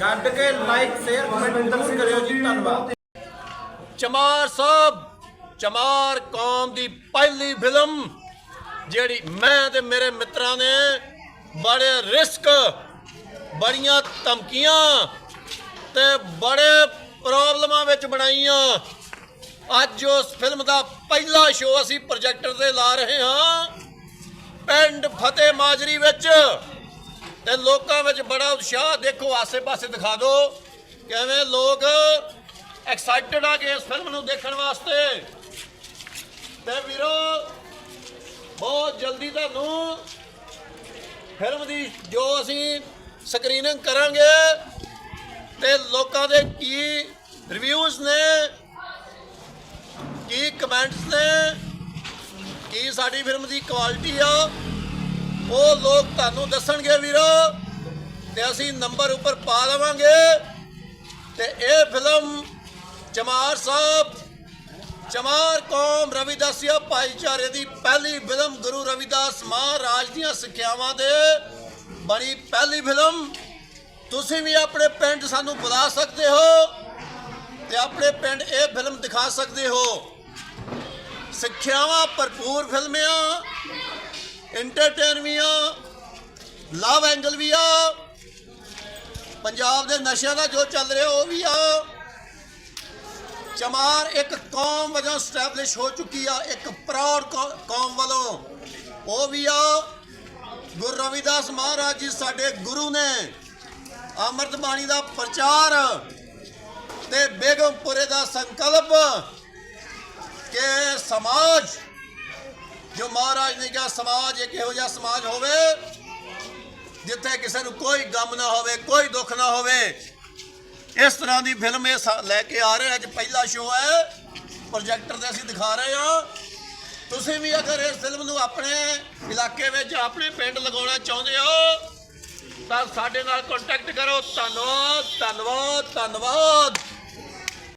ਕਰਕੇ like share comment ਜ਼ਰੂਰ ਕਰਿਓ ਜੀ, ਧੰਨਵਾਦ। ਚਮਾਰ ਸਾਹਿਬ, ਚਮਾਰ ਕੌਮ ਦੀ ਪਹਿਲੀ ਫਿਲਮ ਜਿਹੜੀ ਮੈਂ ਤੇ ਮੇਰੇ ਮਿੱਤਰਾਂ ਨੇ ਬੜੇ ਰਿਸਕ, ਬੜੀਆਂ ਧਮਕੀਆਂ ਤੇ ਬੜੇ ਪ੍ਰੋਬਲਮਾਂ ਵਿੱਚ ਬਣਾਈਆਂ। ਅੱਜ ਉਸ ਫਿਲਮ ਦਾ ਪਹਿਲਾ ਸ਼ੋਅ ਅਸੀਂ ਪ੍ਰੋਜੈਕਟਰ ਤੇ ਲਾ ਰਹੇ ਹਾਂ। ਪਿੰਡ ਫਤਿਹ ਮਾਜਰੀ ਵਿੱਚ ਤੇ ਲੋਕਾਂ ਵਿੱਚ ਬੜਾ ਉਤਸ਼ਾਹ। ਦੇਖੋ, ਆਸੇ-ਪਾਸੇ ਦਿਖਾ ਦਿਓ ਕਿਵੇਂ ਲੋਕ ਐਕਸਾਈਟਡ ਆ ਕਿ ਇਸ ਫਿਲਮ ਨੂੰ ਦੇਖਣ ਵਾਸਤੇ। ਤੇ ਵੀਰੋ, ਬਹੁਤ ਜਲਦੀ ਤੁਹਾਨੂੰ ਫਿਲਮ ਦੀ ਜੋ ਅਸੀਂ ਸਕਰੀਨਿੰਗ ਕਰਾਂਗੇ ਤੇ ਲੋਕਾਂ ਦੇ ਕੀ ਰਿਵਿਊਜ਼ ਨੇ, ਕੀ ਕਮੈਂਟਸ ਨੇ, ਕੀ ਸਾਡੀ ਫਿਲਮ ਦੀ ਕੁਆਲਿਟੀ ਆ ਉਹ ਲੋਕ ਤੁਹਾਨੂੰ ਦੱਸਣਗੇ ਵੀਰੋ ਤੇ ਅਸੀਂ ਨੰਬਰ ਉੱਪਰ ਪਾ ਲਵਾਂਗੇ ਤੇ ਇਹ ਫਿਲਮ ਚਮਾਰ ਸਾਹਿਬ, ਚਮਾਰ ਕੌਮ ਰਵਿਦਾਸੀਆ ਭਾਈਚਾਰੇ ਦੀ ਪਹਿਲੀ ਫਿਲਮ ਗੁਰੂ ਰਵਿਦਾਸ ਮਹਾਰਾਜ ਦੀਆਂ ਸਿੱਖਿਆਵਾਂ ਦੇ ਬਣੀ ਪਹਿਲੀ ਫਿਲਮ। ਤੁਸੀਂ ਵੀ ਆਪਣੇ ਪਿੰਡ ਸਾਨੂੰ ਬੁਲਾ ਸਕਦੇ ਹੋ ਤੇ ਆਪਣੇ ਪਿੰਡ ਇਹ ਫਿਲਮ ਦਿਖਾ ਸਕਦੇ ਹੋ। ਸਿੱਖਿਆਵਾਂ ਭਰਪੂਰ ਫਿਲਮ ਆ ਵੀ ਆ ਲਵ ਐਂਗਲ ਵੀ ਆ, ਪੰਜਾਬ ਦੇ ਨਸ਼ਿਆਂ ਦਾ ਜੋ ਚੱਲ ਰਿਹਾ ਉਹ ਵੀ ਆ। ਚਮਾਰ ਇੱਕ ਕੌਮ ਵਜੋਂ ਸਟੈਬਲਿਸ਼ ਹੋ ਚੁੱਕੀ ਆ, ਇੱਕ ਪ੍ਰਾਊਡ ਕੌਮ ਵੱਲੋਂ। ਉਹ ਵੀ ਆ। ਗੁਰੂ ਰਵਿਦਾਸ ਮਹਾਰਾਜ ਜੀ ਸਾਡੇ ਗੁਰੂ ਨੇ ਅੰਮ੍ਰਿਤ ਬਾਣੀ ਦਾ ਪ੍ਰਚਾਰ ਤੇ ਬੇਗਮਪੁਰੇ ਦਾ ਸੰਕਲਪ ਕਿ ਸਮਾਜ ਜੋ ਮਹਾਰਾਜ ਨੇ ਕਿਹਾ, ਸਮਾਜ ਇੱਕ ਇਹੋ ਜਿਹਾ ਸਮਾਜ ਹੋਵੇ ਜਿੱਥੇ ਕਿਸੇ ਨੂੰ ਕੋਈ ਗਮ ਨਾ ਹੋਵੇ, ਕੋਈ ਦੁੱਖ ਨਾ ਹੋਵੇ। ਇਸ ਤਰ੍ਹਾਂ ਦੀ ਫਿਲਮ ਇਹ ਸਾ- ਲੈ ਕੇ ਆ ਰਹੇ ਅੱਜ ਪਹਿਲਾ ਸ਼ੋਅ ਹੈ। ਪ੍ਰੋਜੈਕਟਰ ਤੇ ਅਸੀਂ ਦਿਖਾ ਰਹੇ ਹਾਂ। ਤੁਸੀਂ ਵੀ ਅਗਰ ਇਸ ਫਿਲਮ ਨੂੰ ਆਪਣੇ ਇਲਾਕੇ ਵਿੱਚ, ਆਪਣੇ ਪਿੰਡ ਲਗਾਉਣਾ ਚਾਹੁੰਦੇ ਹੋ, ਤਾਂ ਸਾਡੇ ਨਾਲ ਕੰਟੈਕਟ ਕਰੋ। ਧੰਨਵਾਦ ਧੰਨਵਾਦ ਧੰਨਵਾਦ।